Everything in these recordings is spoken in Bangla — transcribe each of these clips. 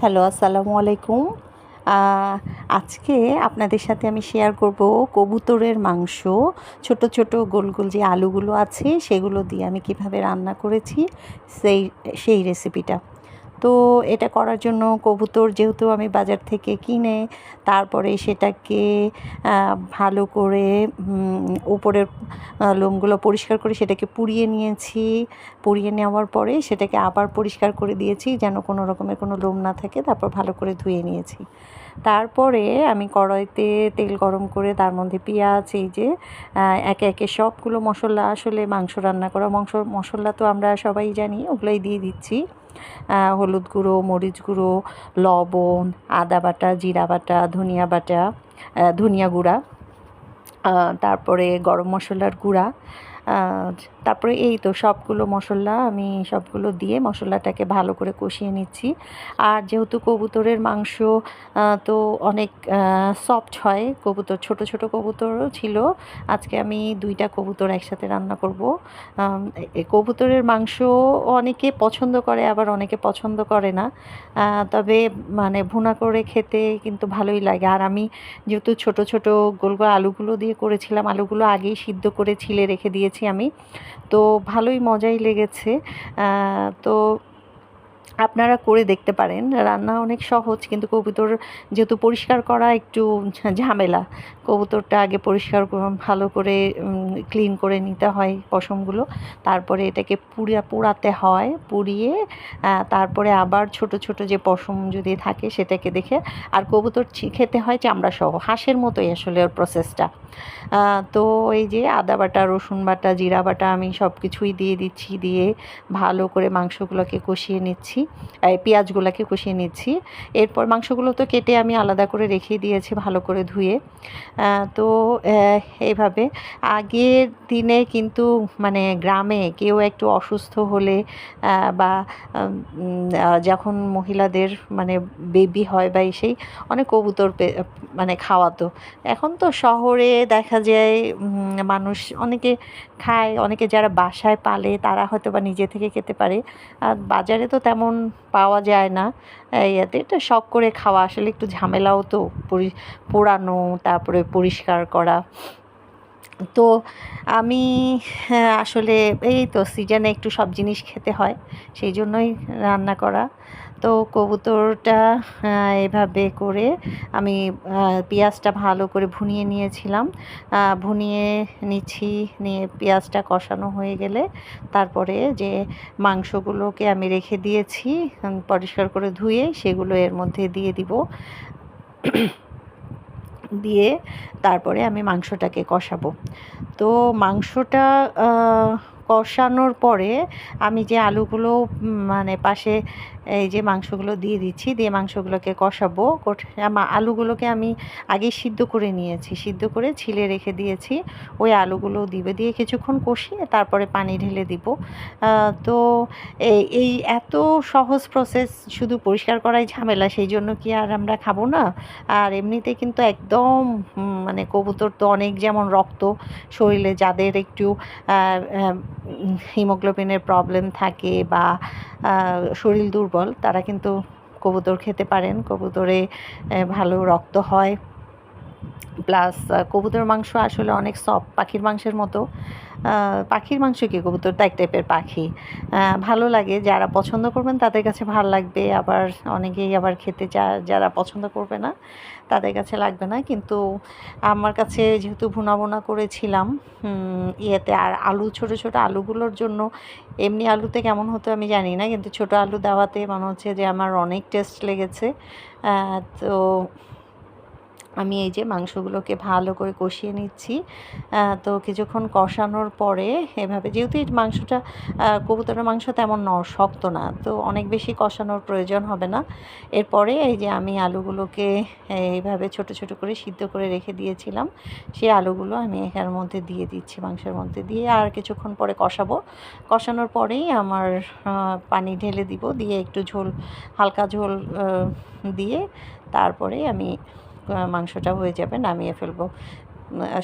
হ্যালো, আসসালামু আলাইকুম। আজকে আপনাদের সাথে আমি শেয়ার করব কবুতরের মাংস। ছোট ছোট গোল গোল যে আলুগুলো আছে, সেগুলো দিয়ে আমি কীভাবে রান্না করেছি, সেই সেই রেসিপিটা তো এটা করার জন্য কবুতর যেহেতু আমি বাজার থেকে কিনে, তারপরে সেটাকে ভালো করে উপরের লোমগুলো পরিষ্কার করে সেটাকে পুড়িয়ে নিয়েছি। পুড়িয়ে নেওয়ার পরে সেটাকে আবার পরিষ্কার করে দিয়েছি যেন কোনো রকমের কোনো লোম না থাকে, তারপর ভালো করে ধুয়ে নিয়েছি। তারপরে আমি কড়াইতে তেল গরম করে, তার মধ্যে পেঁয়াজ, এই যে একে একে সবগুলো মশলা, আসলে মাংস রান্না করা, মাংস মশলা তো আমরা সবাই জানি, ওগুলোই দিয়ে দিচ্ছি। হলুদ গুঁড়ো, মরিচ গুঁড়ো, লবণ, আদা বাটা, জিরা বাটা, ধনিয়া বাটা ধনিয়া গুঁড়া তারপরে গরম মশলার গুঁড়া তারপরে এই তো সবগুলো মশলা আমি সবগুলো দিয়ে মশলাটাকে ভালো করে কষিয়ে নিচ্ছি। আর যেহেতু কবুতরের মাংস তো অনেক সফট হয়, কবুতর, ছোট ছোট কবুতরও ছিল। আজকে আমি দুইটা কবুতর একসাথে রান্না করব। কবুতরের মাংস অনেকে পছন্দ করে, আবার অনেকে পছন্দ করে না। তবে মানে ভুনা করে খেতে কিন্তু ভালোই লাগে। আর আমি যেহেতু ছোট ছোট গোল গোল আলুগুলো দিয়ে করেছিলাম, আলুগুলো আগেই সিদ্ধ করে ছিলে রেখে দিয়েছি। আমি। তো ভালোই মজাই লেগেছে। তো আপনারা করে দেখতে পারেন। রান্না অনেক সহজ কিন্তু কবুতর যেহেতু পরিষ্কার করা একটু ঝামেলা, কবুতরটা আগে পরিষ্কার ভালো করে ক্লিন করে নিতে হয় পশমগুলো। তারপরে এটাকে পুড়িয়া পোড়াতে হয়, পুড়িয়ে তারপরে আবার ছোট ছোট যে পশম যদি থাকে সেটাকে দেখে আর কবুতর খেতে হয় চামড়া সহ হাঁসের মতোই আসলে ওর প্রসেসটা তো এই যে আদা বাটা, রসুন বাটা, জিরা বাটা আমি সব কিছুই দিয়ে দিচ্ছি, দিয়ে ভালো করে মাংসগুলোকে কষিয়ে নিচ্ছি। পেঁয়াজগুলোকে কষিয়ে নিচ্ছি। এরপর মাংসগুলো তো কেটে আমি আলাদা করে রেখে দিয়েছি ভালো করে ধুয়ে। তো এইভাবে। আগের দিনে কিন্তু মানে গ্রামে কেউ একটু অসুস্থ হলে বা যখন মহিলাদের মানে বেবি হয় বা সেই, অনেক কবুতর মানে খাওয়াতো। এখন তো শহরে দেখা যায় মানুষ অনেকে খায়, অনেকে যারা বাসায় পালে তারা হয়তো বা নিজে থেকে খেতে পারে। আর বাজারে তো তেমন পাওয়া যায় না ইয়াতে। এটা শখ করে খাওয়া আসলে একটু ঝামেলাও তো পোড়ানো তারপরে পরিষ্কার করা। তো আমি হ্যাঁ, আসলে এই তো সিজনে একটু সব জিনিস খেতে হয় সেই জন্যই রান্না করা। তো কবুতরটা এভাবে করে আমি পেঁয়াজটা ভালো করে ভুনিয়ে নিয়েছিলাম। ভুনিয়ে নিচ্ছি, নিয়ে পেঁয়াজটা কষানো হয়ে গেলে তারপরে যে মাংসগুলোকে আমি রেখে দিয়েছি পরিষ্কার করে ধুয়ে সেগুলো এর মধ্যে দিয়ে দিব। দিয়ে তারপরে আমি মাংসটাকে কষাবো। তো মাংসটা কষানোর পরে আমি যে আলুগুলো মানে পাশে এই যে মাংসগুলো দিয়ে দিচ্ছি, দিয়ে মাংসগুলোকে কষাবো। কষ- আলুগুলোকে আমি আগে সিদ্ধ করে নিয়েছি। সিদ্ধ করে ছিলে রেখে দিয়েছি। ওই আলুগুলো দিবে, দিয়ে কিছুক্ষণ কষিয়ে তারপরে পানি ঢেলে দিব। তো এই এত সহজ প্রসেস শুধু পরিষ্কার করাই ঝামেলা, সেই জন্য কি আর আমরা খাব না? আর এমনিতে কিন্তু একদম মানে কবুতর তো অনেক যেমন রক্ত, শরীরে যাদের একটু হিমোগ্লোবিনের প্রবলেম থাকে বা শরীর দুর্বল, তারা কিন্তু কবুতর খেতে পারেন। কবুতরে ভালো রক্ত হয়। প্লাস কবুতর মাংস আসলে অনেক সফট পাখির মাংসের মতো। পাখির মাংস কি কবুতর? তো এক টাইপের পাখি ভালো লাগে, যারা পছন্দ করবেন তাদের কাছে ভালো লাগবে। আবার অনেকেই আবার খেতে যারা পছন্দ করবে না, তাদের কাছে লাগবে না। কিন্তু আমার কাছে যেহেতু ভুনা ভুনা করেছিলাম ইয়েতে আর আলু, ছোট ছোট আলুগুলোর জন্য এমনি আলুতে কেমন হতো আমি জানি না। কিন্তু ছোট আলু দেওয়াতে মনে হচ্ছে যে আমার অনেক টেস্ট লেগেছে। তো আমি এই যে মাংসগুলোকে ভালো করে কষিয়ে নিচ্ছি। তো কিছুক্ষণ কষানোর পরে এভাবে, যেহেতু এই মাংসটা কবুতরের মাংস তেমন ন, শক্ত না, তো অনেক বেশি কষানোর প্রয়োজন হবে না। এরপরে এই যে আমি আলুগুলোকে এইভাবে ছোট ছোট করে সিদ্ধ করে রেখে দিয়েছিলাম, সেই আলুগুলো আমি এখানের মধ্যে দিয়ে দিচ্ছি, মাংসের মধ্যে দিয়ে। আর কিছুক্ষণ পরে কষাবো। কষানোর পরেই আমার পানি ঢেলে দিব, দিয়ে একটু ঝোল, হালকা ঝোল দিয়ে তারপরে আমি মাংসটা হয়ে যাবে, নামিয়ে ফেলব।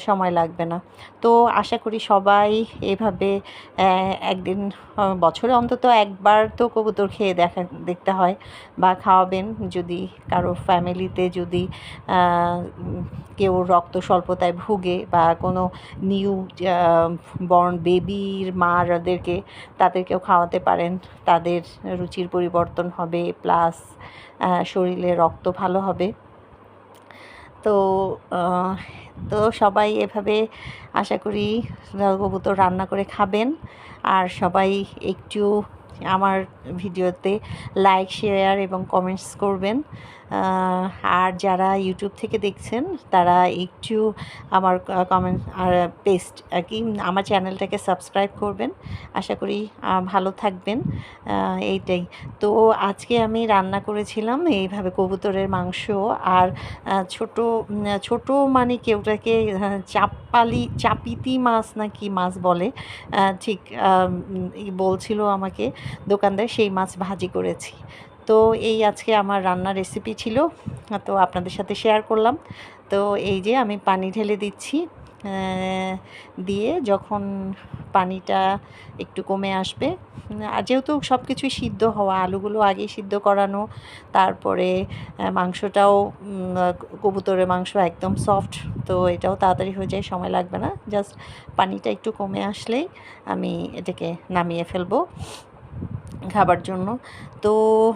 সময় লাগবে না। তো আশা করি সবাই এভাবে একদিন বছরে অন্তত একবার তো কবুতর খেয়ে দেখা, দেখতে হয় বা খাওয়াবেন। যদি কারও ফ্যামিলিতে যদি কেউ রক্ত স্বল্পতায় ভুগে বা কোনো নিউ বর্ন বেবির মারাদেরকে তাদেরকেও খাওয়াতে পারেন। তাদের রুচির পরিবর্তন হবে প্লাস শরীরে রক্ত ভালো হবে। তো তো সবাই এভাবে আশা করি কবুতর রান্না করে খাবেন। আর সবাই একটু আমার ভিডিওতে লাইক শেয়ার এবং কমেন্টস করবেন। আর যারা ইউটিউব থেকে দেখছেন, তারা একটু আমার কমেন্ট আর পেস্ট কি, আমার চ্যানেলটাকে সাবস্ক্রাইব করবেন। আশা করি ভালো থাকবেন। এইটাই। তো আজকে আমি রান্না করেছিলাম এইভাবে কবুতরের মাংস আর ছোট ছোট মানে কেউটাকে চাপালি চাপিতি মাছ নাকি মাছ বলে ঠিক বলছিল আমাকে দোকানদার, সেই মাছ ভাজি করেছি। তো এই আজকে আমার রান্নার রেসিপি ছিল, তো আপনাদের সাথে শেয়ার করলাম। তো এই যে আমি পানি ঢেলে দিচ্ছি দিয়ে যখন পানিটা একটু কমে আসবে, আর যেহেতু সব কিছুই সিদ্ধ হওয়া, আলুগুলো আগেই সিদ্ধ করানো, তারপরে মাংসটাও কবুতরের মাংস একদম সফট তো এটাও তাড়াতাড়ি হয়ে যায়, সময় লাগবে না। জাস্ট পানিটা একটু কমে আসলেই আমি এটাকে নামিয়ে ফেলব। খাবার জন্য। তো,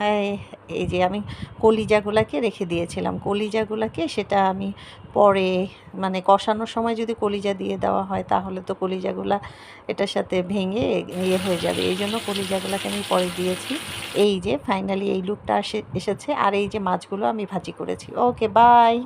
এই- যে আমি কলিজাগুলাকে রেখে দিয়েছিলাম। কলিজাগুলাকে সেটা আমি পরে মানে কষানোর সময় যদি কলিজা দিয়ে দেওয়া হয়, তাহলে তো কলিজাগুলা এটার সাথে ভেঙে ইয়ে হয়ে যাবে। এই জন্য কলিজাগুলাকে আমি পরে দিয়েছি। এই যে ফাইনালি এই লুকটা এসেছে। আর এই যে মাছগুলো আমি ভাজি করেছি। Okay bye